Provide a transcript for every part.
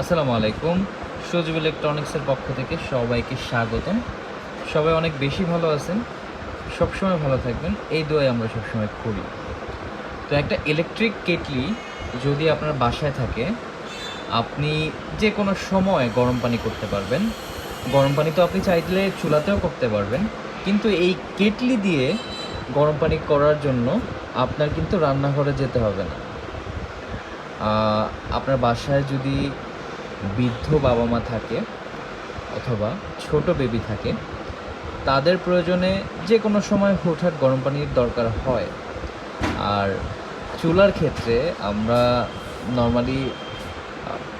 আসসালামু আলাইকুম। সজীব ইলেকট্রনিক্সের পক্ষ থেকে সবাইকে স্বাগতম। সবাই অনেক বেশি ভালো আছেন, সবসময় ভালো থাকবেন। এই দোয়াই আমরা সবসময় করি। তো একটা ইলেকট্রিক কেটলি যদি আপনার বাসায় থাকে, আপনি যে কোনো সময় গরম পানি করতে পারবেন। গরম পানি তো আপনি চাইলে চুলাতেও করতে পারবেন। কিন্তু এই কেটলি দিয়ে গরম পানি করার জন্য আপনার কিন্তু রান্নাঘরে যেতে হবে না। আপনার বাসায় যদি বৃদ্ধ বাবা মা থাকে অথবা ছোট বেবি থাকে, তাদের প্রয়োজনে যে কোনো সময় হুটহাট গরম পানির দরকার হয়। আর চুলার ক্ষেত্রে আমরা নর্মালি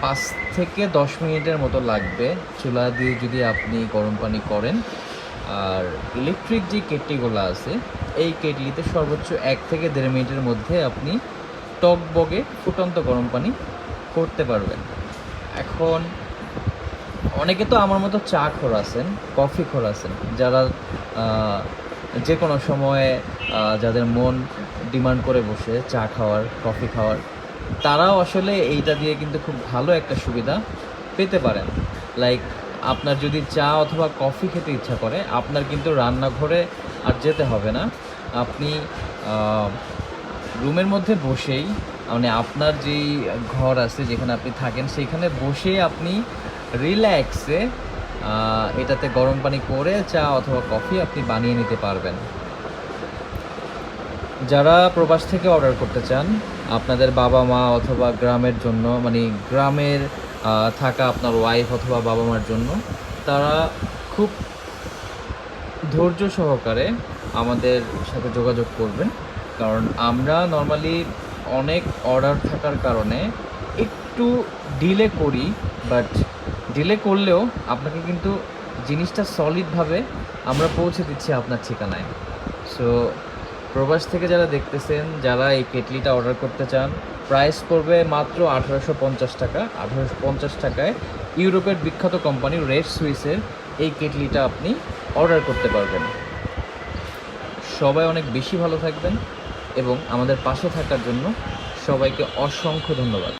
পাঁচ থেকে দশ মিনিটের মতো লাগবে চুলা দিয়ে যদি আপনি গরম পানি করেন। আর ইলেকট্রিক যে কেটলিগুলো আছে, এই কেটলিতে সর্বোচ্চ এক থেকে দেড় মিনিটের মধ্যে আপনি টক বগে ফুটন্ত গরম পানি করতে পারবেন। এখন অনেকে তো আমার মতো চা খোর আছেন, কফি খোর আছেন, যারা যে কোনো সময়ে যাদের মন ডিমান্ড করে বসে চা খাওয়ার, কফি খাওয়ার, তারাও আসলে এইটা দিয়ে কিন্তু খুব ভালো একটা সুবিধা পেতে পারেন। লাইক আপনার যদি চা অথবা কফি খেতে ইচ্ছা করে, আপনার কিন্তু রান্নাঘরে আর যেতে হবে না। আপনি রুমের মধ্যে বসেই মানে আপনার যেই ঘর আছে যেখানে আপনি থাকেন, সেইখানে বসে আপনি রিল্যাক্সে এটাতে গরম পানি করে চা অথবা কফি আপনি বানিয়ে নিতে পারবেন। যারা প্রবাস থেকে অর্ডার করতে চান, আপনাদের বাবা মা অথবা গ্রামের জন্য মানে গ্রামের থাকা আপনার ওয়াইফ অথবা বাবা মার জন্য, তারা খুব ধৈর্য সহকারে আমাদের সাথে যোগাযোগ করবেন। কারণ আমরা নর্মালি অনেক অর্ডার থাকার কারণে একটু ডিলে করি বাট ডিলে করলেও আপনাকে কিন্তু জিনিসটা সলিডভাবে আমরা পৌঁছে দিচ্ছি আপনার ঠিকানায়। সো প্রবাস থেকে যারা দেখতেছেন, যারা এই কেটলিটা অর্ডার করতে চান প্রাইস পড়বে মাত্র আঠারোশো পঞ্চাশ টাকা। আঠারোশো পঞ্চাশ টাকায় ইউরোপের বিখ্যাত কোম্পানি রেড সুইসের এই কেটলিটা আপনি অর্ডার করতে পারবেন। সবাই অনেক বেশি ভালো থাকবেন এবং আমাদের পাশে থাকার জন্য সবাইকে অসংখ্য ধন্যবাদ।